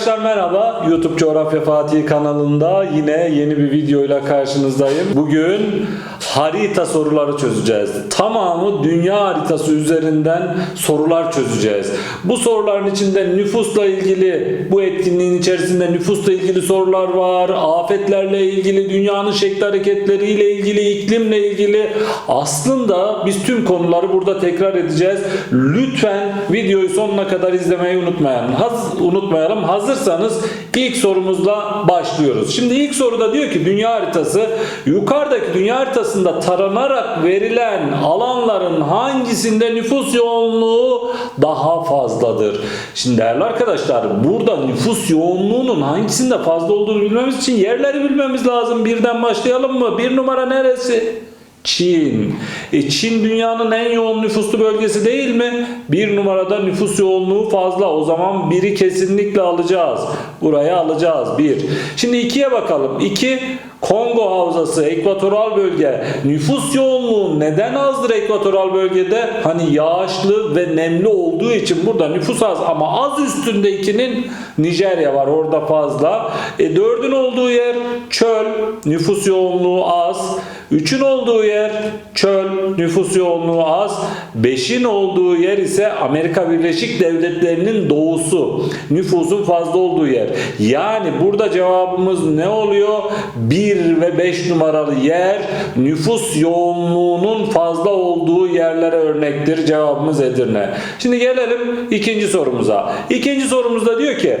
Arkadaşlar merhaba. YouTube Coğrafya Fatih kanalında yine yeni bir videoyla karşınızdayım. Bugün harita soruları çözeceğiz. Tamamı dünya haritası üzerinden sorular çözeceğiz. Bu soruların içinde nüfusla ilgili bu etkinliğin içerisinde nüfusla ilgili sorular var. Afetlerle ilgili, dünyanın şekli hareketleriyle ilgili, iklimle ilgili. Aslında biz tüm konuları burada tekrar edeceğiz. Lütfen videoyu sonuna kadar izlemeyi unutmayalım. Haz, unutmayalım. Hazırsanız ilk sorumuzla başlıyoruz. Şimdi ilk soruda diyor ki dünya haritası yukarıdaki dünya haritasında taranarak verilen alanların hangisinde nüfus yoğunluğu daha fazladır? Şimdi değerli arkadaşlar burada nüfus yoğunluğunun hangisinde fazla olduğunu bilmemiz için yerleri bilmemiz lazım. Birden başlayalım mı? Bir numara neresi? Çin. E Çin dünyanın en yoğun nüfuslu bölgesi değil mi? Bir numarada nüfus yoğunluğu fazla. O zaman biri kesinlikle alacağız. Buraya alacağız. Bir. Şimdi ikiye bakalım. İki Kongo Havzası, ekvatoral bölge. Nüfus yoğunluğu neden azdır ekvatoral bölgede? Hani yağışlı ve nemli olduğu için burada nüfus az ama az üstünde ikinin Nijerya var orada fazla. E dördün olduğu yer çöl, nüfus yoğunluğu az. Üçün olduğu yer çöl, nüfus yoğunluğu az. Beşin olduğu yer ise Amerika Birleşik Devletleri'nin doğusu. Nüfusun fazla olduğu yer. Yani burada cevabımız ne oluyor? 1 ve 5 numaralı yer nüfus yoğunluğunun fazla olduğu yerlere örnektir. Cevabımız Edirne. Şimdi gelelim ikinci sorumuza. İkinci sorumuzda diyor ki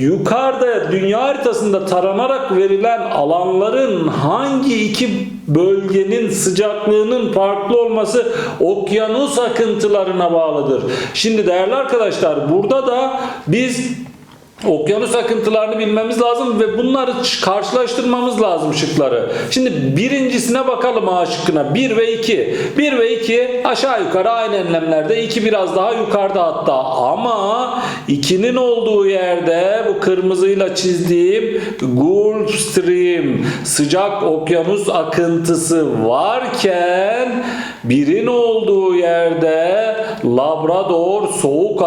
yukarıda dünya haritasında taranarak verilen alanların hangi iki bölgenin sıcaklığının farklı olması okyanus akıntılarına bağlıdır. Şimdi değerli arkadaşlar burada da biz Okyanus akıntılarını bilmemiz lazım ve bunları karşılaştırmamız lazım şıkları. Şimdi birincisine bakalım A şıkkına. 1 ve 2. 1 ve 2 aşağı yukarı aynı enlemlerde. 2 biraz daha yukarıda hatta. Ama 2'nin olduğu yerde bu kırmızıyla çizdiğim Gulf Stream sıcak okyanus akıntısı varken birin olduğu yerde Labrador soğuk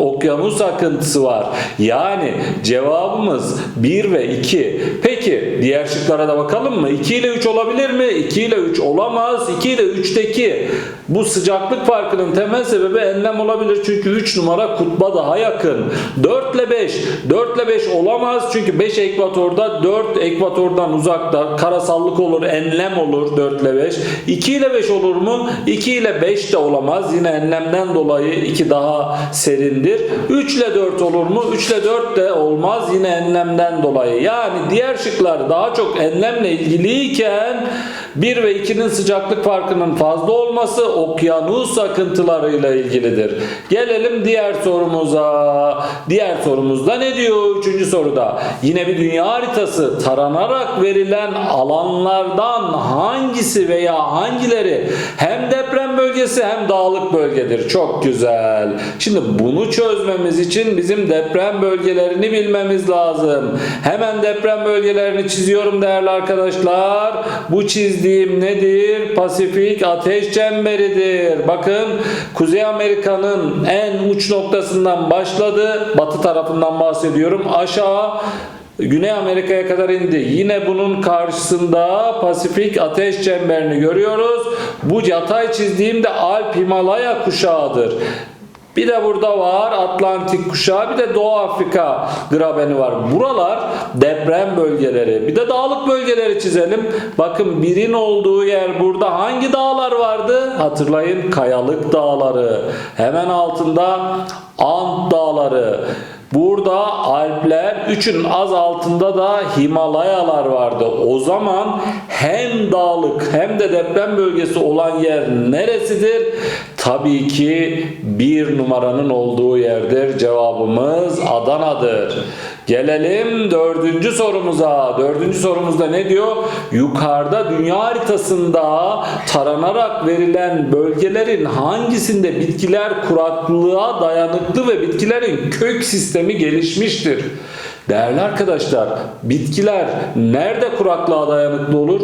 okyanus, akıntısı var. Yani cevabımız 1 ve 2. Peki diğer şıklara da bakalım mı? 2 ile 3 olabilir mi? 2 ile 3 olamaz. 2 ile 3'teki bu sıcaklık farkının temel sebebi enlem olabilir. Çünkü 3 numara kutba daha yakın. 4 ile 5. 4 ile 5 olamaz. Çünkü 5 ekvatorda 4 ekvatordan uzakta. Karasallık olur, enlem olur 4 ile 5. 2 ile 5 olur mu? 2 ile 5 de olamaz. Yine enlemden dolayı 2 daha serindir. 3 ile 4 olur mu? 3 ile 4 de olmaz. Yine enlemden dolayı. Yani diğer şıklar daha çok enlemle ilgiliyken 1 ve 2'nin sıcaklık farkının fazla olması okyanus akıntılarıyla ilgilidir. Gelelim diğer sorumuza. Diğer sorumuzda ne diyor? Üçüncü soruda. Yine bir dünya haritası taranarak verilen alanlardan hangisi veya hangileri hem deprem bölgesi hem dağlık bölgedir. Çok güzel. Şimdi bunu çözmemiz için bizim deprem bölgelerini bilmemiz lazım. Hemen deprem bölgelerini çiziyorum değerli arkadaşlar. Bu çizdiğim nedir? Pasifik ateş çemberidir. Bakın Kuzey Amerika'nın en uç noktasından başladı. Batı tarafından bahsediyorum. Aşağı Güney Amerika'ya kadar indi. Yine bunun karşısında Pasifik ateş çemberini görüyoruz. Bu yatay çizdiğimde Alp Himalaya kuşağıdır. Bir de burada var Atlantik kuşağı bir de Doğu Afrika grabeni var. Buralar deprem bölgeleri. Bir de dağlık bölgeleri çizelim. Bakın birin olduğu yer burada hangi dağlar vardı? Hatırlayın Kayalık Dağları. Hemen altında Ant Dağları. Burada Alpler, üçün az altında da Himalayalar vardı. O zaman hem dağlık hem de deprem bölgesi olan yer neresidir? Tabii ki bir numaranın olduğu yerdir. Cevabımız Adana'dır. Gelelim dördüncü sorumuza. Dördüncü sorumuzda ne diyor? Yukarıda dünya haritasında taranarak verilen bölgelerin hangisinde bitkiler kuraklığa dayanıklı ve bitkilerin kök sistemi gelişmiştir? Değerli arkadaşlar, bitkiler nerede kuraklığa dayanıklı olur?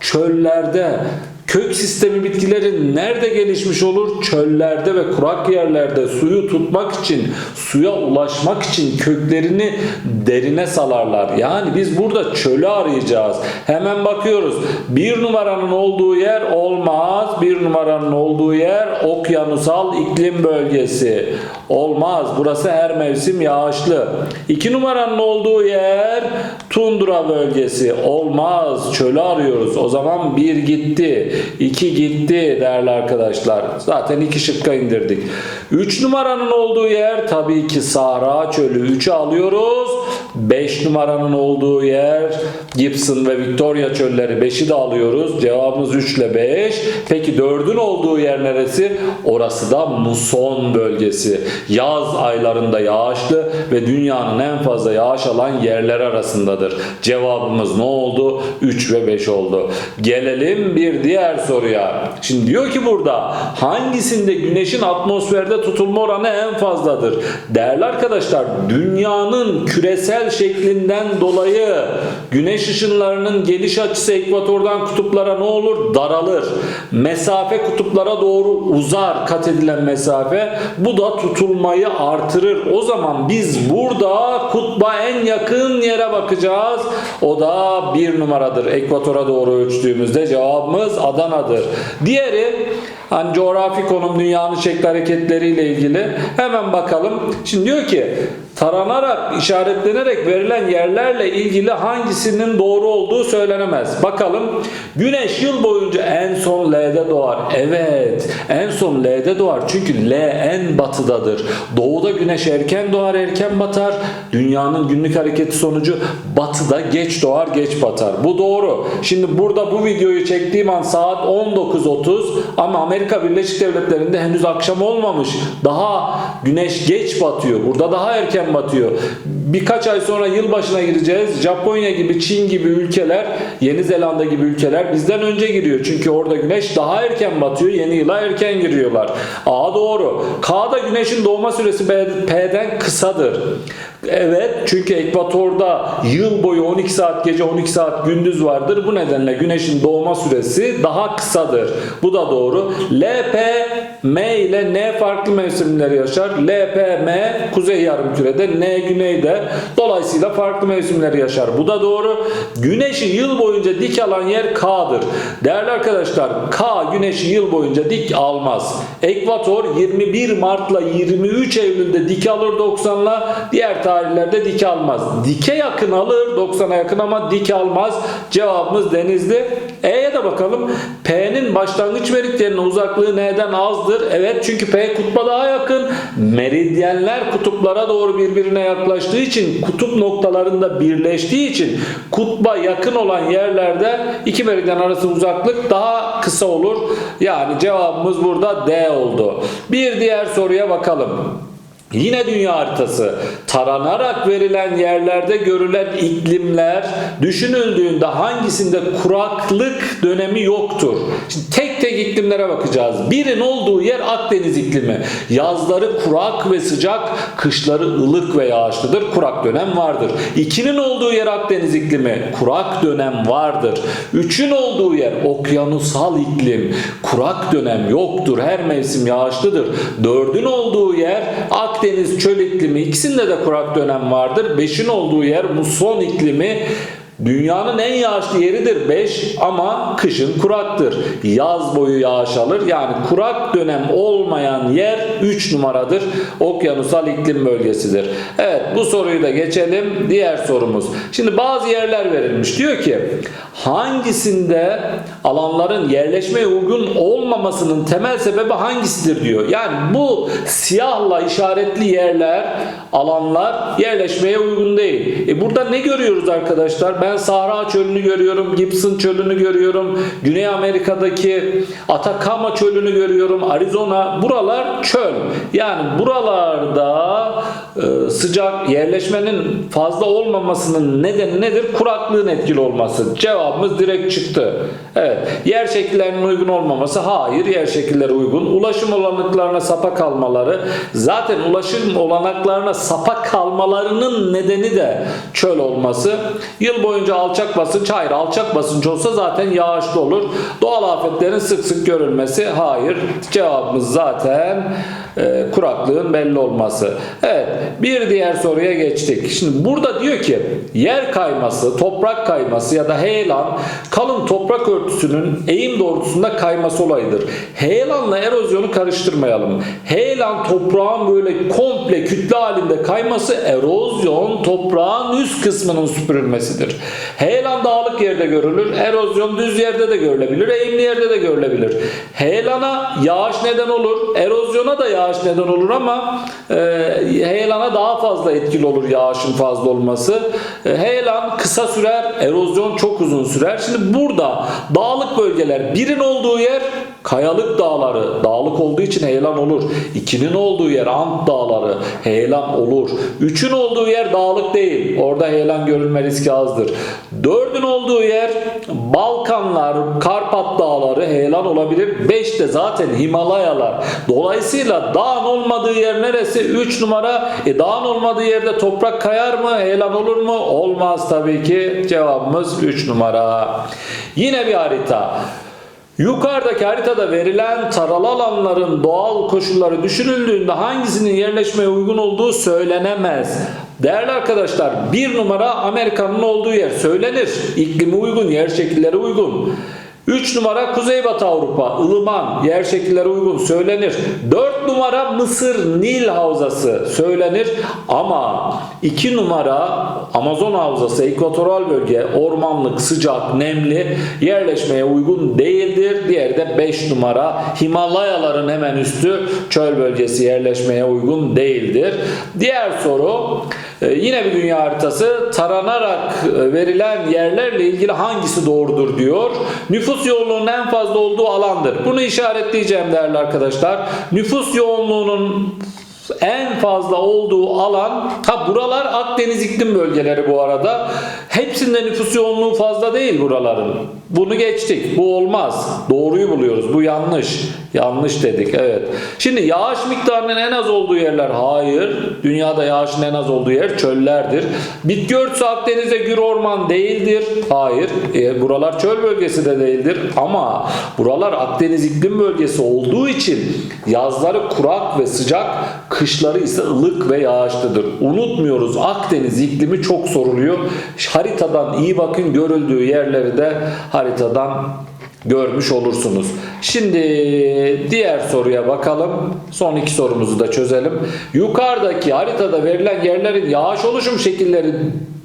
Çöllerde. Kök sistemi bitkilerin nerede gelişmiş olur? Çöllerde ve kurak yerlerde suyu tutmak için, suya ulaşmak için köklerini derine salarlar. Yani biz burada çölü arayacağız. Hemen bakıyoruz. Bir numaranın olduğu yer olmaz. Bir numaranın olduğu yer okyanusal iklim bölgesi. Olmaz. Burası her mevsim yağışlı. İki numaranın olduğu yer tundra bölgesi. Olmaz. Çölü arıyoruz. O zaman bir gitti. iki gitti değerli arkadaşlar. Zaten iki şıkka indirdik. Üç numaranın olduğu yer tabii ki Sahra çölü. 3'ü alıyoruz. 5 numaranın olduğu yer Gibson ve Victoria çölleri 5'i de alıyoruz. Cevabımız 3 ile 5. Peki 4'ün olduğu yer neresi? Orası da muson bölgesi. Yaz aylarında yağışlı ve dünyanın en fazla yağış alan yerler arasındadır. Cevabımız ne oldu? 3 ve 5 oldu. Gelelim bir diğer soruya. Şimdi diyor ki burada hangisinde güneşin atmosferde tutulma oranı en fazladır? Değerli arkadaşlar dünyanın küresel şeklinden dolayı güneş ışınlarının geliş açısı ekvatordan kutuplara ne olur? Daralır. Mesafe kutuplara doğru uzar kat edilen mesafe. Bu da tutulmayı artırır. O zaman biz burada kutba en yakın yere bakacağız. O da bir numaradır. Ekvatora doğru ölçtüğümüzde cevabımız Adana'dır. Diğeri hani coğrafi konum dünyanın şekli hareketleriyle ilgili hemen bakalım. Şimdi diyor ki taranarak işaretlenerek verilen yerlerle ilgili hangisinin doğru olduğu söylenemez. Bakalım güneş yıl boyunca en son L'de doğar. Evet en son L'de doğar. Çünkü L en batıdadır. Doğuda güneş erken doğar erken batar. Dünyanın günlük hareketi sonucu batıda geç doğar geç batar. Bu doğru. Şimdi burada bu videoyu çektiğim an saat 19.30 ama Amerika Birleşik Devletleri'nde henüz akşam olmamış. Daha güneş geç batıyor. Burada daha erken batıyor. Birkaç ay sonra yılbaşına gireceğiz. Japonya gibi, Çin gibi ülkeler, Yeni Zelanda gibi ülkeler bizden önce giriyor. Çünkü orada güneş daha erken batıyor. Yeni yıla erken giriyorlar. A doğru. K'da güneşin doğma süresi P'den kısadır. Evet çünkü ekvatorda yıl boyu 12 saat gece 12 saat gündüz vardır. Bu nedenle güneşin doğma süresi daha kısadır. Bu da doğru. LP M ile N farklı mevsimleri yaşar. LP M kuzey yarımkürede, N güneyde. Dolayısıyla farklı mevsimleri yaşar. Bu da doğru. Güneşi yıl boyunca dik alan yer K'dır. Değerli arkadaşlar K güneşi yıl boyunca dik almaz. Ekvator 21 Mart'la 23 Eylül'de dik alır 90'la. Diğer tarihlerde dik almaz. Dike yakın alır 90'a yakın ama dik almaz. Cevabımız denizli. E'ye de bakalım. P'nin başlangıç meridyenine uzaklığı N'den azdır. Evet çünkü P kutba daha yakın. Meridyenler kutuplara doğru birbirine yaklaştığı için kutup noktalarında birleştiği için kutba yakın olan yerlerde iki meridyen arası uzaklık daha kısa olur. Yani cevabımız burada D oldu. Bir diğer soruya bakalım. Yine dünya haritası taranarak verilen yerlerde görülen iklimler düşünüldüğünde hangisinde kuraklık dönemi yoktur? Şimdi tek tek iklimlere bakacağız. Birin olduğu yer Akdeniz iklimi. Yazları kurak ve sıcak, kışları ılık ve yağışlıdır. Kurak dönem vardır. İkinin olduğu yer Akdeniz iklimi. Kurak dönem vardır. Üçün olduğu yer okyanusal iklim. Kurak dönem yoktur. Her mevsim yağışlıdır. Dördün olduğu yer Akdeniz çöl iklimi. İkisinde de kurak dönem vardır. Beşin olduğu yer muson iklimi. Dünyanın en yağışlı yeridir 5 ama kışın kuraktır. Yaz boyu yağış alır. Yani kurak dönem olmayan yer 3 numaradır. Okyanusal iklim bölgesidir. Evet bu soruyu da geçelim. Diğer sorumuz. Şimdi bazı yerler verilmiş. Diyor ki hangisinde alanların yerleşmeye uygun olmamasının temel sebebi hangisidir diyor. Yani bu siyahla işaretli yerler, alanlar yerleşmeye uygun değil. E burada ne görüyoruz arkadaşlar? Ben Sahra çölünü görüyorum, Gibson çölünü görüyorum, Güney Amerika'daki Atacama çölünü görüyorum, Arizona. Buralar çöl. Yani buralarda e, sıcak yerleşmenin fazla olmamasının nedeni nedir? Kuraklığın etkili olması. Cevabımız direkt çıktı. Evet. Yer şekillerinin uygun olmaması hayır. Yer şekilleri uygun. Ulaşım olanaklarına sapa kalmaları. Zaten ulaşım olanaklarına sapa kalmalarının nedeni de çöl olması. Yıl boyu boyunca alçak basınç hayır alçak basınç olsa zaten yağışlı olur. Doğal afetlerin sık sık görülmesi hayır. Cevabımız zaten e, kuraklığın belli olması. Evet bir diğer soruya geçtik. Şimdi burada diyor ki yer kayması, toprak kayması ya da heyelan kalın toprak örtüsünün eğim doğrultusunda kayması olayıdır. Heyelanla erozyonu karıştırmayalım. Heyelan toprağın böyle komple kütle halinde kayması erozyon toprağın üst kısmının süpürülmesidir. Heyelan dağlık yerde görülür. Erozyon düz yerde de görülebilir. Eğimli yerde de görülebilir. Heyelana yağış neden olur. Erozyona da yağış neden olur ama e, heyelana daha fazla etkili olur yağışın fazla olması. E, heyelan kısa sürer. Erozyon çok uzun sürer. Şimdi burada dağlık bölgeler birin olduğu yer kayalık dağları dağlık olduğu için heyelan olur. İkinin olduğu yer Ant dağları heyelan olur. Üçün olduğu yer dağlık değil. Orada heyelan görülme riski azdır. Dördün olduğu yer Balkanlar, Karpat dağları heyelan olabilir. Beş de zaten Himalayalar. Dolayısıyla dağın olmadığı yer neresi? 3 numara. E dağın olmadığı yerde toprak kayar mı? Heyelan olur mu? Olmaz tabii ki. Cevabımız 3 numara. Yine bir harita. Yukarıdaki haritada verilen taralı alanların doğal koşulları düşünüldüğünde hangisinin yerleşmeye uygun olduğu söylenemez. Değerli arkadaşlar bir numara Amerika'nın olduğu yer söylenir. İklimi uygun, yer şekilleri uygun. 3 numara Kuzeybatı Avrupa, ılıman, yer şekilleri uygun söylenir. 4 numara Mısır Nil Havzası söylenir ama 2 numara Amazon Havzası, ekvatoral bölge, ormanlık, sıcak, nemli, yerleşmeye uygun değildir. Diğeri de 5 numara Himalayaların hemen üstü çöl bölgesi yerleşmeye uygun değildir. Diğer soru yine bir dünya haritası taranarak e, verilen yerlerle ilgili hangisi doğrudur diyor. Nüfus yoğunluğunun en fazla olduğu alandır. Bunu işaretleyeceğim değerli arkadaşlar. Nüfus yoğunluğunun en fazla olduğu alan ha buralar Akdeniz iklim bölgeleri bu arada. Hepsinde nüfus yoğunluğu fazla değil buraların. Bunu geçtik. Bu olmaz. Doğruyu buluyoruz. Bu yanlış. Yanlış dedik. Evet. Şimdi yağış miktarının en az olduğu yerler hayır. Dünyada yağışın en az olduğu yer çöllerdir. Bitki örtüsü Akdeniz'de gür orman değildir. Hayır. E, buralar çöl bölgesi de değildir. Ama buralar Akdeniz iklim bölgesi olduğu için yazları kurak ve sıcak, kışları ise ılık ve yağışlıdır. Unutmuyoruz Akdeniz iklimi çok soruluyor. Haritadan iyi bakın görüldüğü yerleri de haritadan görmüş olursunuz. Şimdi diğer soruya bakalım. Son iki sorumuzu da çözelim. Yukarıdaki haritada verilen yerlerin yağış oluşum şekilleri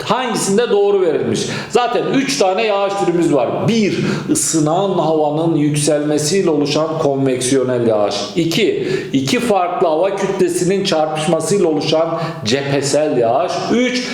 hangisinde doğru verilmiş? Zaten 3 tane yağış türümüz var. 1. ısınan havanın yükselmesiyle oluşan konveksiyonel yağış. 2. iki farklı hava kütlesinin çarpışmasıyla oluşan cephesel yağış. 3.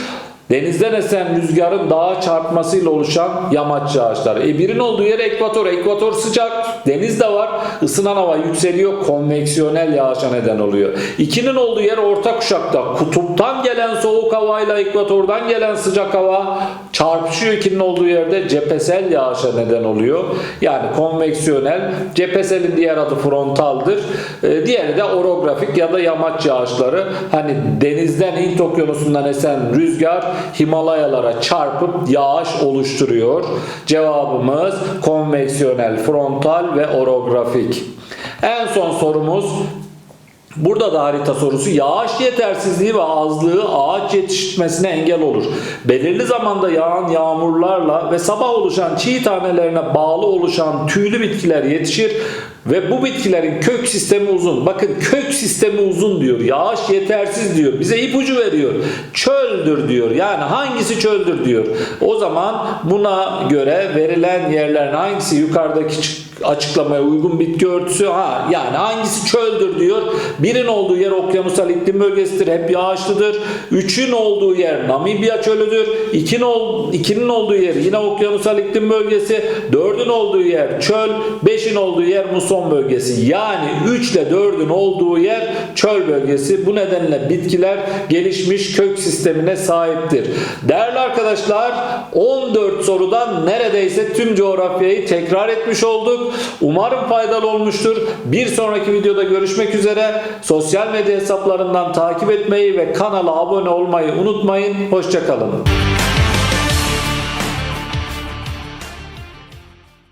Denizden esen rüzgarın dağa çarpmasıyla oluşan yamaç yağışlar. E birin olduğu yer ekvator. Ekvator sıcak. Deniz de var. Isınan hava yükseliyor. Konveksiyonel yağışa neden oluyor. İkinin olduğu yer orta kuşakta. Kutuptan gelen soğuk havayla ekvatordan gelen sıcak hava çarpışıyor. İkinin olduğu yerde cephesel yağışa neden oluyor. Yani konveksiyonel. Cepheselin diğer adı frontaldır. E, diğeri de orografik ya da yamaç yağışları. Hani denizden Hint okyanusundan esen rüzgar Himalayalara çarpıp yağış oluşturuyor. Cevabımız konveksiyonel, frontal ve orografik. En son sorumuz Burada da harita sorusu yağış yetersizliği ve azlığı ağaç yetişmesine engel olur. Belirli zamanda yağan yağmurlarla ve sabah oluşan çiğ tanelerine bağlı oluşan tüylü bitkiler yetişir ve bu bitkilerin kök sistemi uzun. Bakın kök sistemi uzun diyor. Yağış yetersiz diyor. Bize ipucu veriyor. Çöldür diyor. Yani hangisi çöldür diyor. O zaman buna göre verilen yerlerin hangisi yukarıdaki açıklamaya uygun bitki örtüsü ha yani hangisi çöldür diyor. Birin olduğu yer okyanusal iklim bölgesidir. Hep yağışlıdır. Üçün olduğu yer Namibya çölüdür. İkinin, ol, ikinin olduğu yer yine okyanusal iklim bölgesi. Dördün olduğu yer çöl. Beşin olduğu yer muson bölgesi. Yani 3 ile 4'ün olduğu yer çöl bölgesi. Bu nedenle bitkiler gelişmiş kök sistemine sahiptir. Değerli arkadaşlar 14 sorudan neredeyse tüm coğrafyayı tekrar etmiş olduk. Umarım faydalı olmuştur. Bir sonraki videoda görüşmek üzere. Sosyal medya hesaplarından takip etmeyi ve kanala abone olmayı unutmayın. Hoşçakalın.